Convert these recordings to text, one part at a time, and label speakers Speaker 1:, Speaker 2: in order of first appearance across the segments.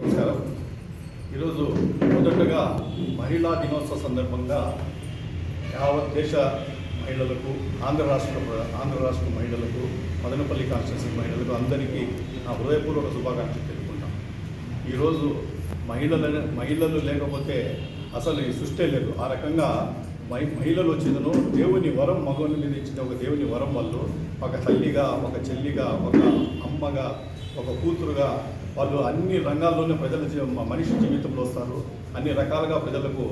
Speaker 1: నమస్కారం. ఈరోజు మొదటగా మహిళా దినోత్సవ సందర్భంగా యావత్ దేశ మహిళలకు ఆంధ్ర రాష్ట్ర ఆంధ్ర రాష్ట్ర మహిళలకు మదనపల్లి కాన్స్టిట్యూన్సీ మహిళలకు అందరికీ నా హృదయపూర్వక శుభాకాంక్షలు తెలుపుకుంటాం. ఈరోజు మహిళల మహిళలు లేకపోతే అసలు ఈ సృష్టి లేదు. ఆ రకంగా మహి మహిళలు వచ్చిందను దేవుని వరం మగవుని మీద ఇచ్చిన ఒక దేవుని వరం వల్ల ఒక తల్లిగా ఒక చెల్లిగా ఒక అమ్మగా ఒక కూతురుగా వాళ్ళు అన్ని రంగాల్లోనే ప్రజల మనిషి జీవితంలో వస్తారు. అన్ని రకాలుగా ప్రజలకు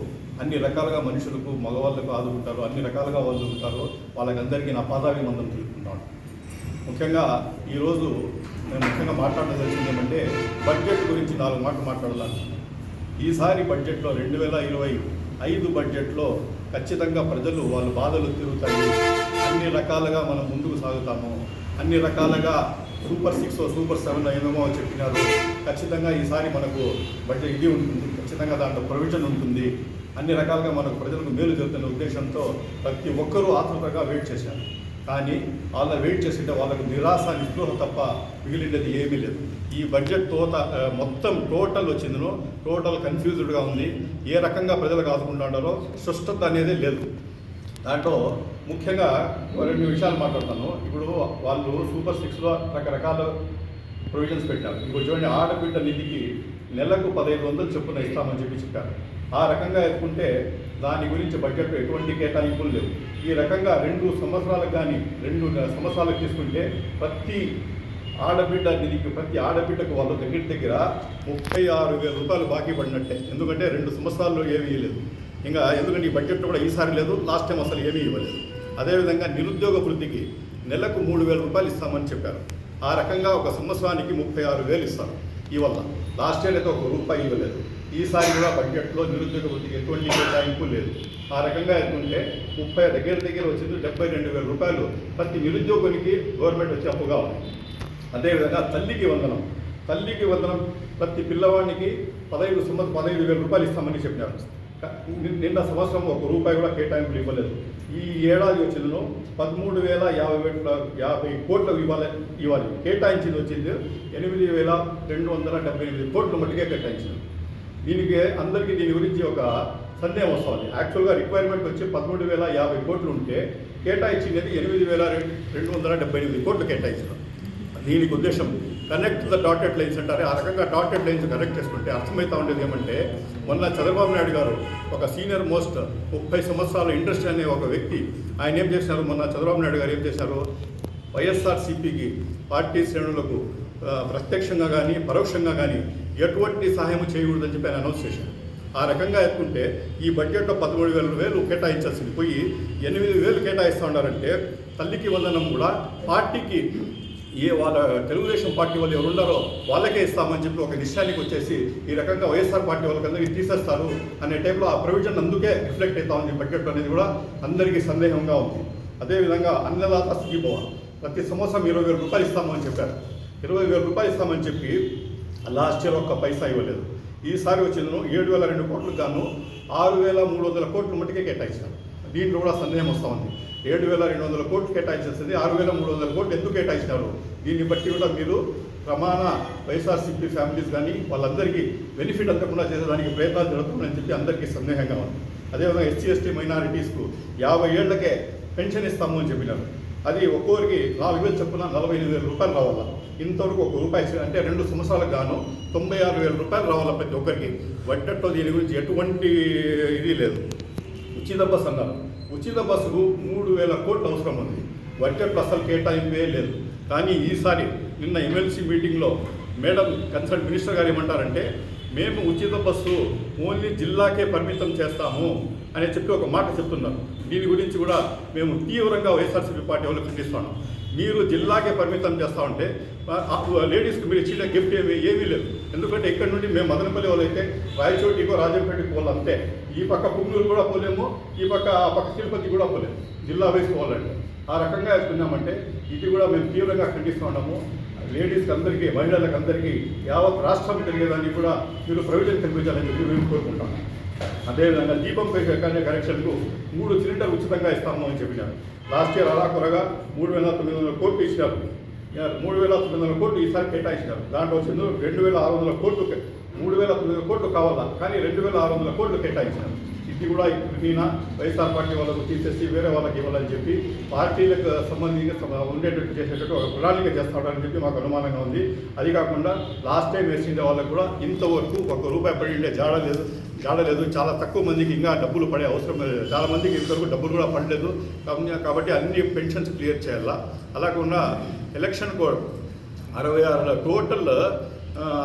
Speaker 1: అన్ని రకాలుగా మనుషులకు మగవాళ్ళకు ఆదుకుంటారు. అన్ని రకాలుగా వాళ్ళు ఉంటారు. వాళ్ళకందరికీ నా పాదాభిమందం తెలుపుకుంటాను ముఖ్యంగా ఈరోజు నేను ముఖ్యంగా మాట్లాడదలిసింది ఏమంటే బడ్జెట్ గురించి నాలుగు మాటలు మాట్లాడాలి. ఈసారి బడ్జెట్లో రెండు వేల ఇరవై ఐదు బడ్జెట్లో ఖచ్చితంగా ప్రజలు వాళ్ళు బాధలు తిరుగుతాయి అన్ని రకాలుగా మనం ముందుకు సాగుతాము. అన్ని రకాలుగా సూపర్ సిక్స్ సూపర్ సెవెన్ ఏమేమో చెప్పినారు. ఖచ్చితంగా ఈసారి మనకు బడ్జెట్ ఇది ఉంటుంది. ఖచ్చితంగా దాంట్లో ప్రొవిజన్ ఉంటుంది. అన్ని రకాలుగా మనకు ప్రజలకు మేలు జరుగుతున్న ఉద్దేశంతో ప్రతి ఒక్కరూ ఆతృతగా వెయిట్ చేశారు. కానీ వాళ్ళ వెయిట్ చేసింటే వాళ్ళకు నిరాశ నిస్పృహ తప్ప మిగిలినది ఏమీ లేదు. ఈ బడ్జెట్ తోత మొత్తం టోటల్ వచ్చిందనో టోటల్ కన్ఫ్యూజ్డ్గా ఉంది. ఏ రకంగా ప్రజలకు ఆదుకుంటున్నారో స్పష్టత అనేది లేదు. దాంట్లో ముఖ్యంగా రెండు విషయాలు మాట్లాడతాను. ఇప్పుడు వాళ్ళు సూపర్ సిక్స్లో రకరకాల ప్రొవిజన్స్ పెట్టారు. ఇప్పుడు చూడండి ఆడబిడ్డ నిధికి నెలకు పదహైదు వందలు చొప్పున ఇస్తామని చెప్పి చెప్పారు. ఆ రకంగా ఎత్తుకుంటే దాని గురించి బడ్జెట్లో ఎటువంటి కేటాయింపులు లేవు. ఈ రకంగా రెండు సంవత్సరాలకు కానీ రెండు సంవత్సరాలకు తీసుకుంటే ప్రతి ఆడబిడ్డ నిధికి ప్రతి ఆడబిడ్డకు వాళ్ళ దగ్గర దగ్గర ముప్పై ఆరు వేల రూపాయలు బాకీ పడినట్టే. ఎందుకంటే రెండు సంవత్సరాల్లో ఏమీ లేదు ఇంకా ఎందుకంటే ఈ బడ్జెట్లో కూడా ఈసారి లేదు లాస్ట్ టైం అసలు ఏమీ ఇవ్వలేదు. అదేవిధంగా నిరుద్యోగ వృద్ధికి నెలకు మూడు వేల రూపాయలు ఇస్తామని చెప్పారు. ఆ రకంగా ఒక సంవత్సరానికి ముప్పై ఆరు వేలు ఇస్తారు. ఇవల్ల లాస్ట్ ఇయర్ అయితే ఒక రూపాయి ఇవ్వలేదు. ఈసారి కూడా బడ్జెట్లో నిరుద్యోగ వృద్ధికి ఎటువంటి కేటాయింపు లేదు. ఆ రకంగా ఎత్తుంటే ముప్పై దగ్గర దగ్గర వచ్చింది డెబ్బై రెండు వేల రూపాయలు ప్రతి నిరుద్యోగునికి గవర్నమెంట్ వచ్చి అప్పుగా ఉంది. అదేవిధంగా తల్లికి వందనం. తల్లికి వందనం ప్రతి పిల్లవాడికి పదహైదు సంవత్సరం పదహైదు వేల రూపాయలు ఇస్తామని చెప్పినారు. నిన్న సంవత్సరం ఒక రూపాయి కూడా కేటాయింపులు ఇవ్వలేదు. ఈ ఏడాది వచ్చిందో పదమూడు వేల యాభై యాభై కోట్లు ఇవ్వాలి ఇవ్వాలి. కేటాయించింది వచ్చింది ఎనిమిది వేల రెండు వందల డెబ్బై ఎనిమిది కోట్లు మట్టుకే కేటాయించింది. దీనికి అందరికీ దీని గురించి ఒక సందేహం వస్తుంది. యాక్చువల్గా రిక్వైర్మెంట్ వచ్చి పదమూడు వేల యాభై కోట్లు ఉంటే కేటాయించినది ఎనిమిది వేల రెండు రెండు వందల డెబ్బై ఎనిమిది కోట్లు కేటాయించడం. దీనికి ఉద్దేశం కనెక్ట్ ద డాటెడ్ లైన్స్ అంటారు ఆ రకంగా డాటెడ్ లైన్స్ కనెక్ట్ చేసుకుంటే అర్థమవుతా ఉండేది ఏమంటే మొన్న చంద్రబాబు నాయుడు గారు ఒక సీనియర్ మోస్ట్ ముప్పై సంవత్సరాల ఇండస్ట్రీ అనే ఒక వ్యక్తి ఆయన ఏం చేశారు? మొన్న చంద్రబాబు నాయుడు గారు ఏం చేశారు? వైఎస్ఆర్సీపీకి పార్టీ శ్రేణులకు ప్రత్యక్షంగా కానీ పరోక్షంగా కానీ ఎటువంటి సహాయం చేయకూడదని చెప్పి ఆయన అనౌన్స్ చేశారు. ఆ రకంగా ఎత్తుకుంటే ఈ బడ్జెట్లో పదమూడు వేల వేలు కేటాయించాల్సింది. పోయి ఎనిమిది వేలు కేటాయిస్తూ ఉన్నారంటే తల్లికి వందనం కూడా పార్టీకి ఏ వాళ్ళ తెలుగుదేశం పార్టీ వాళ్ళు ఎవరున్నారో వాళ్ళకే ఇస్తామని చెప్పి ఒక నిశ్చయానికి వచ్చేసి ఈ రకంగా వైఎస్ఆర్ పార్టీ వాళ్ళకందరికీ తీసేస్తారు అనే టైప్లో ఆ ప్రొవిజన్ అందుకే రిఫ్లెక్ట్ అవుతామని బడ్జెట్ అనేది కూడా అందరికీ సందేహంగా ఉంది. అదేవిధంగా అన్నదాత సుఖీభవ ప్రతి సంవత్సరం ఇరవై వేల రూపాయలు ఇస్తామని చెప్పారు. ఇరవై వేల రూపాయలు ఇస్తామని చెప్పి లాస్ట్ ఇయర్ ఒక్క పైసా ఇవ్వలేదు. ఈసారి వచ్చిన ఏడు వేల రెండు కోట్లకు గాను ఆరు వేల మూడు వందల కోట్లు మటుకే కేటాయించారు. దీంట్లో కూడా సందేహం వస్తూ ఉంది. ఏడు వేల రెండు వందల కోట్లు కేటాయించాల్సింది ఆరు వేల మూడు వందల కోట్లు ఎందుకు కేటాయించినారు? దీన్ని బట్టి కూడా మీరు ప్రమాణ వైఎస్ఆర్సీపీ ఫ్యామిలీస్ కానీ వాళ్ళందరికీ బెనిఫిట్ అందకుండా చేసేదానికి ప్రయత్నాలు జరుగుతున్నాయని చెప్పి అందరికీ సందేహంగా ఉంది. అదేవిధంగా ఎస్సీ ఎస్టీ మైనారిటీస్కు యాభై ఏళ్ళకే పెన్షన్ ఇస్తాము అని చెప్పినారు. అది ఒక్కొక్కరికి నాలుగు వేలు చొప్పున నలభై ఎనిమిది వేల రూపాయలు రావాలా? ఇంతవరకు ఒక రూపాయి అంటే రెండు సంవత్సరాలకు గాను తొంభై ఆరు వేల రూపాయలు రావాలా ప్రతి ఒక్కరికి? వడ్డట్లో దీని గురించి ఎటువంటి ఇది లేదు. ఉచిత బస్సు అన్నారు ఉచిత బస్సుకు మూడు వేల కోట్లు అవసరం ఉంది. బడ్జెట్లో అసలు కేటాయింపే లేదు. కానీ ఈసారి నిన్న ఎమ్మెల్సీ మీటింగ్లో మేడం కన్సల్ట్ మినిస్టర్ గారు ఏమంటారంటే మేము ఉచిత బస్సు ఓన్లీ జిల్లాకే పరిమితం చేస్తాము అని చెప్పి ఒక మాట చెప్తున్నారు. దీని గురించి కూడా మేము తీవ్రంగా వైఎస్ఆర్సీపీ పార్టీ వాళ్ళు ఖండిస్తున్నాం. మీరు జిల్లాకే పరిమితం చేస్తా ఉంటే లేడీస్కి మీరు ఇచ్చిన గిఫ్ట్ ఏమి ఏమీ లేదు. ఎందుకంటే ఇక్కడ నుండి మేము మదనపల్లి వాళ్ళు అయితే రాయచోటికో రాజంపేటకి వాళ్ళు అంతే ఈ పక్క పుంగూరు కూడా పోలేము ఈ పక్క ఆ పక్క తిరుపతి కూడా పోలేము. జిల్లా వేసుకోవాలంటే ఆ రకంగా వేసుకున్నామంటే ఇది కూడా మేము తీవ్రంగా ఖండిస్తూ ఉన్నాము. లేడీస్కి అందరికీ మహిళలకు అందరికీ యావత్ రాష్ట్రం తిరిగేదానికి కూడా మీరు ప్రయోజనం కల్పించాలని చెప్పి మేము కోరుకుంటాం. అదేవిధంగా దీపం పై కనెక్షన్కు మూడు సిలిండర్ ఉచితంగా ఇస్తాము అని చెప్పినారు. లాస్ట్ ఇయర్ అలా కొరగా మూడు వేల తొమ్మిది వందల కోట్లు ఇచ్చినారు. మూడు వేల తొమ్మిది వందల కోట్లు ఈసారి కేటాయించినారు. దాంట్లో వచ్చింది రెండు వేల ఆరు వందల కోట్లు మూడు వేల తొమ్మిది వందల కోట్లు కావాలా? కానీ రెండు వేల ఆరు వందల కోట్లు కేటాయించినారు. ఇది కూడా ఇప్పుడు వైఎస్ఆర్ పార్టీ వాళ్ళకు తీసేసి వేరే వాళ్ళకి ఇవ్వాలని చెప్పి పార్టీలకు సంబంధించి ఉండేటట్టు చేసేటట్టు ఒక ప్రణాళిక చేస్తాడని చెప్పి మాకు అనుమానంగా ఉంది. అది కాకుండా లాస్ట్ టైం వేసిండే వాళ్ళకు కూడా ఇంతవరకు ఒక రూపాయి పడి ఉండే జాడ లేదు జాడ లేదు. చాలా తక్కువ మందికి ఇంకా డబ్బులు పడే అవసరం లేదు. చాలా మందికి ఇంతవరకు డబ్బులు కూడా పడలేదు. కాబట్టి- కాబట్టి అన్ని పెన్షన్స్ క్లియర్ చేయాలా? అలాకుండా ఎలక్షన్ కోడ్ అరవై ఆరు టోటల్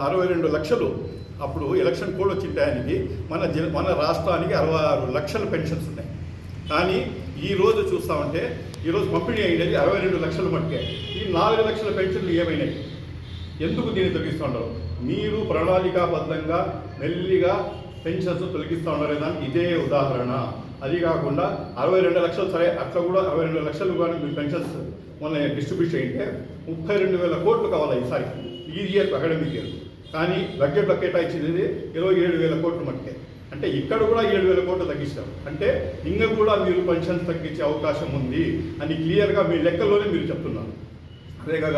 Speaker 1: అరవై రెండు లక్షలు అప్పుడు ఎలక్షన్ కోడ్ వచ్చిన టయానికి మన జ మన రాష్ట్రానికి అరవై ఆరు లక్షల పెన్షన్స్ ఉన్నాయి. కానీ ఈ రోజు చూస్తామంటే ఈరోజు పంపిణీ అయినది అరవై రెండు లక్షలు మట్టే ఈ నాలుగు లక్షల పెన్షన్లు ఏమైనాయి? ఎందుకు దీన్ని తొలగిస్తూ ఉండరు మీరు ప్రణాళికాబద్ధంగా మెల్లిగా పెన్షన్స్ తొలగిస్తూ ఉండరు దానికి ఇదే ఉదాహరణ. అది కాకుండా అరవై రెండు లక్షలు సరే అట్లా కూడా అరవై రెండు లక్షలు కానీ మీ పెన్షన్స్ మొన్న డిస్ట్రిబ్యూట్ చేయంటే ముప్పై రెండు వేల కోట్లు కావాలి ఈసారి? ఈ ఇయర్ అకాడమిక్ ఇయర్ కానీ బడ్జెట్లో కేటాయించింది ఇరవై ఏడు వేల కోట్లు మట్టుకే అంటే ఇక్కడ కూడా ఏడు వేల కోట్లు తగ్గించారు అంటే ఇంకా కూడా మీరు పెన్షన్స్ తగ్గించే అవకాశం ఉంది అని క్లియర్గా మీ లెక్కల్లోనే మీరు చెప్తున్నారు. అదేకాక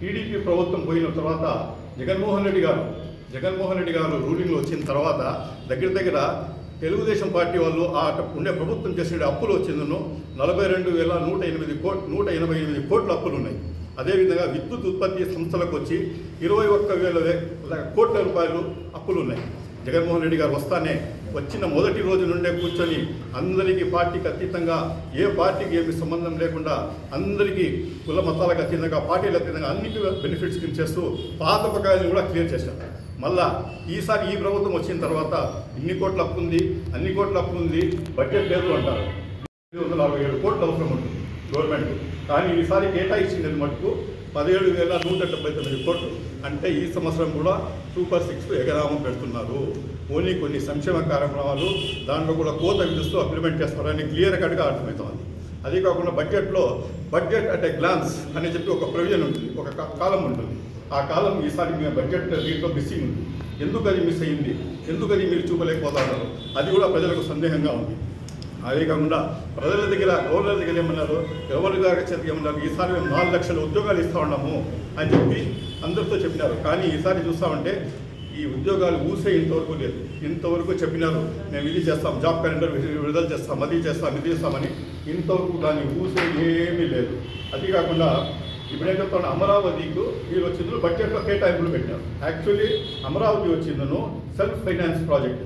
Speaker 1: టీడీపీ ప్రభుత్వం పోయిన తర్వాత జగన్మోహన్ రెడ్డి గారు జగన్మోహన్ రెడ్డి గారు రూలింగ్లో వచ్చిన తర్వాత దగ్గర దగ్గర తెలుగుదేశం పార్టీ వాళ్ళు ఆ ఉండే ప్రభుత్వం చేసిన అప్పులు వచ్చిందను నలభై రెండు వేల నూట ఎనిమిది కోట్ నూట ఎనభై ఎనిమిది కోట్ల అప్పులు ఉన్నాయి. అదేవిధంగా విద్యుత్ ఉత్పత్తి సంస్థలకు వచ్చి ఇరవై ఒక్క వేల కోట్ల రూపాయలు అప్పులు ఉన్నాయి. జగన్మోహన్ రెడ్డి గారు వస్తానే వచ్చిన మొదటి రోజు నుండే కూర్చొని అందరికీ పార్టీకి అతీతంగా ఏ పార్టీకి ఏమి సంబంధం లేకుండా అందరికీ కుల మతాలకు అతీతంగా పార్టీలకు అతీతంగా అన్నిటి బెనిఫిట్స్ కింద చేస్తూ పాత కూడా క్లియర్ చేశారు. మళ్ళా ఈసారి ఈ ప్రభుత్వం వచ్చిన తర్వాత ఇన్ని కోట్ల అప్పు ఉంది అన్ని కోట్ల అప్పు ఉంది బడ్జెట్ లేదు అంటారు. ఐదు వందల అరవై ఏడు కోట్లు అవసరం ఉంటుంది. గవర్నమెంట్. కానీ ఈసారి కేటాయించింది మటుకు పదిహేడు వేల నూట డెబ్బై తొమ్మిది కోట్లు. అంటే ఈ సంవత్సరం కూడా సూపర్ సిక్స్ ఎగరామం పెడుతున్నారు. ఓన్లీ కొన్ని సంక్షేమ కార్యక్రమాలు దాంట్లో కూడా కోత విధిస్తూ అప్లిమెంట్ చేస్తారని క్లియర్ కట్గా అర్థమవుతుంది. అదే కాకుండా బడ్జెట్లో బడ్జెట్ అట్ ఏ గ్లాన్స్ అని చెప్పి ఒక ప్రొవిజన్ ఉంటుంది ఒక కాలం ఉంటుంది. ఆ కాలం ఈసారి మీ బడ్జెట్ దీంట్లో మిస్సింగ్ ఉంది. ఎందుకు అది మిస్ అయింది? ఎందుకు అది మీరు చూపలేకపోతున్నారు అది కూడా ప్రజలకు సందేహంగా ఉంది. అదే కాకుండా ప్రజల దగ్గర గవర్నర్ దగ్గర ఏమన్నారు గవర్నర్ గారి చేతికి ఏమన్నారు ఈసారి మేము నాలుగు లక్షల ఉద్యోగాలు ఇస్తా ఉన్నాము అని చెప్పి అందరితో చెప్పినారు. కానీ ఈసారి చూస్తామంటే ఈ ఉద్యోగాలు ఊసే ఇంతవరకు లేదు. ఇంతవరకు చెప్పినారు మేము ఇది చేస్తాం జాబ్ క్యాలెండర్ విడుదల చేస్తాం అది చేస్తాం ఇది చేస్తామని ఇంతవరకు దాన్ని ఊసే ఏమీ లేదు. అది కాకుండా ఇప్పుడేం చెప్తాను అమరావతికు వీళ్ళు వచ్చిందో బడ్జెట్లో కేటాయింపులు పెట్టారు యాక్చువల్లీ అమరావతి వచ్చిందను సెల్ఫ్ ఫైనాన్స్ ప్రాజెక్ట్.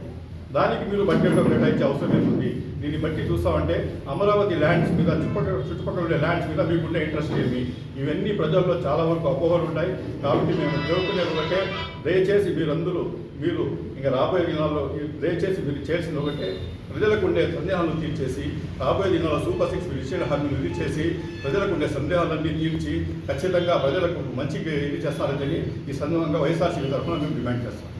Speaker 1: దానికి మీరు బడ్జెట్లో కేటాయించే అవసరం ఏముంది? దీన్ని బట్టి చూస్తామంటే అమరావతి ల్యాండ్స్ మీద చుట్టుపక్కల చుట్టుపక్కల ఉండే ల్యాండ్స్ మీద మీకుండే ఇంట్రెస్ట్ ఏమి? ఇవన్నీ ప్రజల్లో చాలా వరకు అపోహలు ఉంటాయి. కాబట్టి మేము కోరుకునేది ఒకటే దయచేసి మీరందరూ మీరు ఇంకా రాబోయే దినాల్లో దయచేసి మీరు చేసిన ఒకటే. ప్రజలకు ఉండే సందేహాలను తీర్చేసి రాబోయే దినాల్లో సూపర్ సిక్స్ మీరు ఇచ్చిన హామీలు ఇది చేసి ప్రజలకు ఉండే సందేహాలన్నీ తీర్చి ఖచ్చితంగా ప్రజలకు మంచి ఇది చేస్తారని ఈ సందర్భంగా వైఎస్ఆర్సీ తరఫున మేము డిమాండ్ చేస్తాం.